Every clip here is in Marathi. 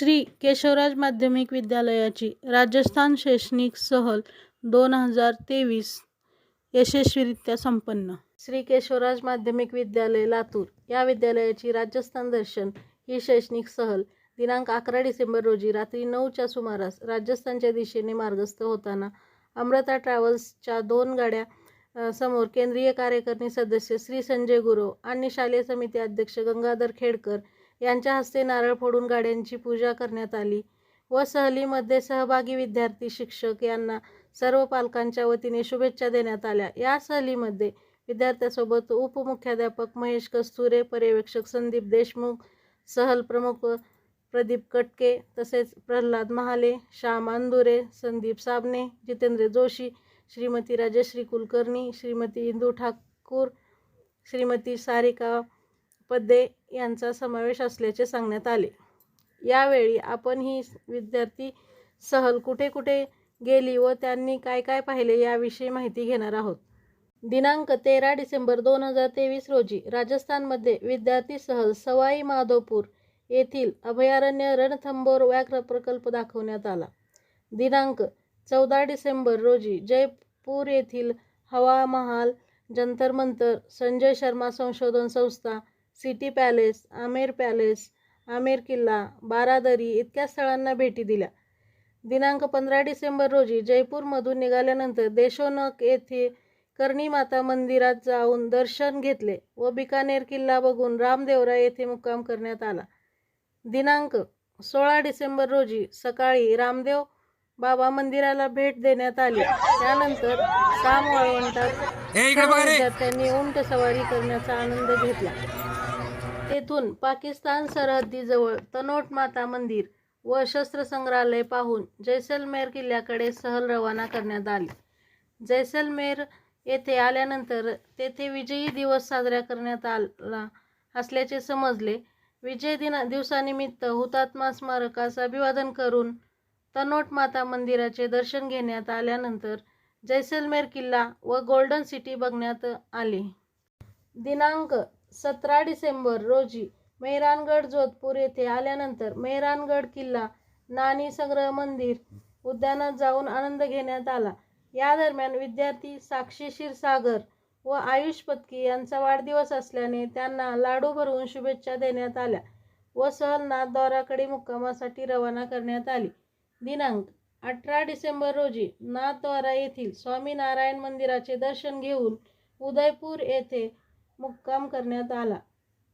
श्री केशवराज माध्यमिक विद्यालयाची राजस्थान शैक्षणिक सहल दोन हजार तेवीस यशस्वीरित्या संपन्न. श्री केशवराज माध्यमिक विद्यालय लातूर. या विद्यालयाची राजस्थान दर्शन ही शैक्षणिक सहल दिनांक अकरा डिसेंबर रोजी रात्री नऊच्या सुमारास राजस्थानच्या दिशेने मार्गस्थ होताना अमृता ट्रॅव्हल्सच्या दोन गाड्या समोर केंद्रीय कार्यकारिणी सदस्य श्री संजय गुरव आणि शालेय समिती अध्यक्ष गंगाधर खेडकर यांच्या हस्ते नारळ फोडून गाड्यांची पूजा करण्यात आली व सहलीमध्ये सहभागी विद्यार्थी शिक्षक यांना सर्व पालकांच्या वतीने शुभेच्छा देण्यात आल्या. या सहलीमध्ये विद्यार्थ्यासोबत उपमुख्याध्यापक महेश कस्तुरे पर्यवेक्षक संदीप देशमुख सहल प्रमुख प्रदीप कटके तसेच प्रल्हाद महाले श्याम अंदुरे संदीप साबणे जितेंद्र जोशी श्रीमती राजश्री कुलकर्णी श्रीमती इंदू ठाकूर श्रीमती सारिका पद्दे यांचा समावेश असल्याचे सांगण्यात आले. यावेळी आपण ही विद्यार्थी सहल कुठे कुठे गेली व त्यांनी काय काय पाहिले याविषयी माहिती घेणार आहोत. दिनांक तेरा डिसेंबर दोन हजार तेवीस रोजी राजस्थानमध्ये विद्यार्थी सहल सवाई माधोपूर येथील अभयारण्य रणथंबोर व्याघ्र प्रकल्प दाखवण्यात आला. दिनांक चौदा डिसेंबर रोजी जयपूर येथील हवा महाल जंतर मंतर संजय शर्मा संशोधन संस्था city palace Amer palace Amer किल्ला बारादरी इतक्या स्थळांना भेटी दिल्या. दिनांक पंधरा डिसेंबर रोजी जयपूरमधून निघाल्यानंतर देशोनक येथे कर्णी माता मंदिरात जाऊन दर्शन घेतले व बिकानेर किल्ला बघून रामदेवरा येथे मुक्काम करण्यात आला. दिनांक सोळा डिसेंबर रोजी सकाळी रामदेव बाबा मंदिराला भेट देण्यात आली. त्यानंतर साम वाळवंटात. विद्यार्थ्यांनी उंट सवारी करण्याचा आनंद घेतला. तेथून पाकिस्तान सरहद्दीजवळ तनोट माता मंदिर व शस्त्र संग्रहालय पाहून जैसलमेर किल्ल्याकडे सहल रवाना करण्यात आली. जैसलमेर येथे आल्यानंतर तेथे विजयी दिवस साजरा करण्यात आला असल्याचे समजले. विजय दिना दिवसानिमित्त हुतात्मा स्मारकास अभिवादन करून तनोट माता मंदिराचे दर्शन घेण्यात आल्यानंतर जैसलमेर किल्ला व गोल्डन सिटी बघण्यात आली. दिनांक सतरा डिसेंबर रोजी मेहरानगड जोधपूर येथे आल्यानंतर मेहरानगड किल्ला नाणी संग्रह मंदिर उद्यानात जाऊन आनंद घेण्यात आला. या दरम्यान विद्यार्थी साक्षी क्षीरसागर व आयुष पत्की यांचा वाढदिवस असल्याने त्यांना लाडू भरवून शुभेच्छा देण्यात आल्या व सहल नाथद्वाराकडे मुक्कामासाठी रवाना करण्यात आली. दिनांक अठरा डिसेंबर रोजी नाथद्वारा येथील स्वामीनारायण मंदिराचे दर्शन घेऊन उदयपूर येथे मुक्काम करण्यात आला.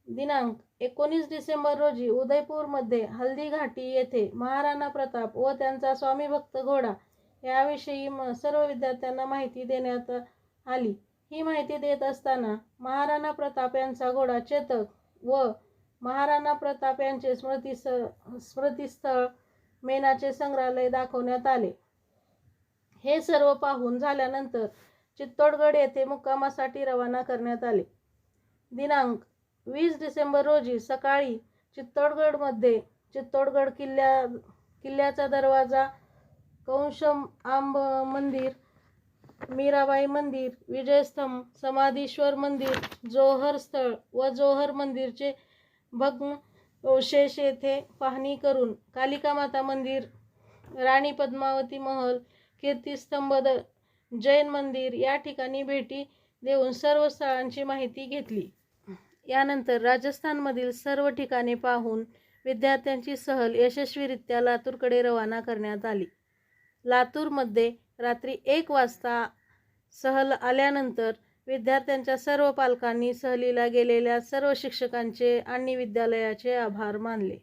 दिनांक एकोणीस डिसेंबर रोजी उदयपूरमध्ये हल्दी घाटी येथे महाराणा प्रताप व त्यांचा स्वामी भक्त घोडा याविषयी म सर्व विद्यार्थ्यांना माहिती देण्यात आली. ही माहिती देत असताना महाराणा प्रताप यांचा घोडा चेतक व महाराणा प्रताप यांचे स्मृतीस स्मृतीस्थळ मेनाचे संग्रहालय दाखवण्यात आले. हे सर्व पाहून झाल्यानंतर चित्तोडगड येथे मुक्कामासाठी रवाना करण्यात आले. दिनांक वीस डिसेंबर रोजी सकाळी चित्तोडगडमध्ये चित्तोडगड किल्ल्या किल्ल्याचा दरवाजा कंश आंब मंदिर मीराबाई मंदिर विजयस्तंभ समाधीश्वर मंदिर जोहर स्थळ व जोहर मंदिरचे भग्न अवशेष येथे पाहणी करून कालिका माता मंदिर राणी पद्मावती महल कीर्तिस्तंभ द जैन मंदिर या ठिकाणी भेटी देऊन सर्व स्थळांची माहिती घेतली. यानंतर राजस्थानमधील सर्व ठिकाणे पाहून विद्यार्थ्यांची सहल यशस्वीरित्या लातूरकडे रवाना करण्यात आली. लातूरमध्ये रात्री एक वाजता सहल आल्यानंतर विद्यार्थ्यांच्या सर्व पालकांनी सहलीला गेलेल्या सर्व शिक्षकांचे आणि विद्यालयाचे आभार मानले.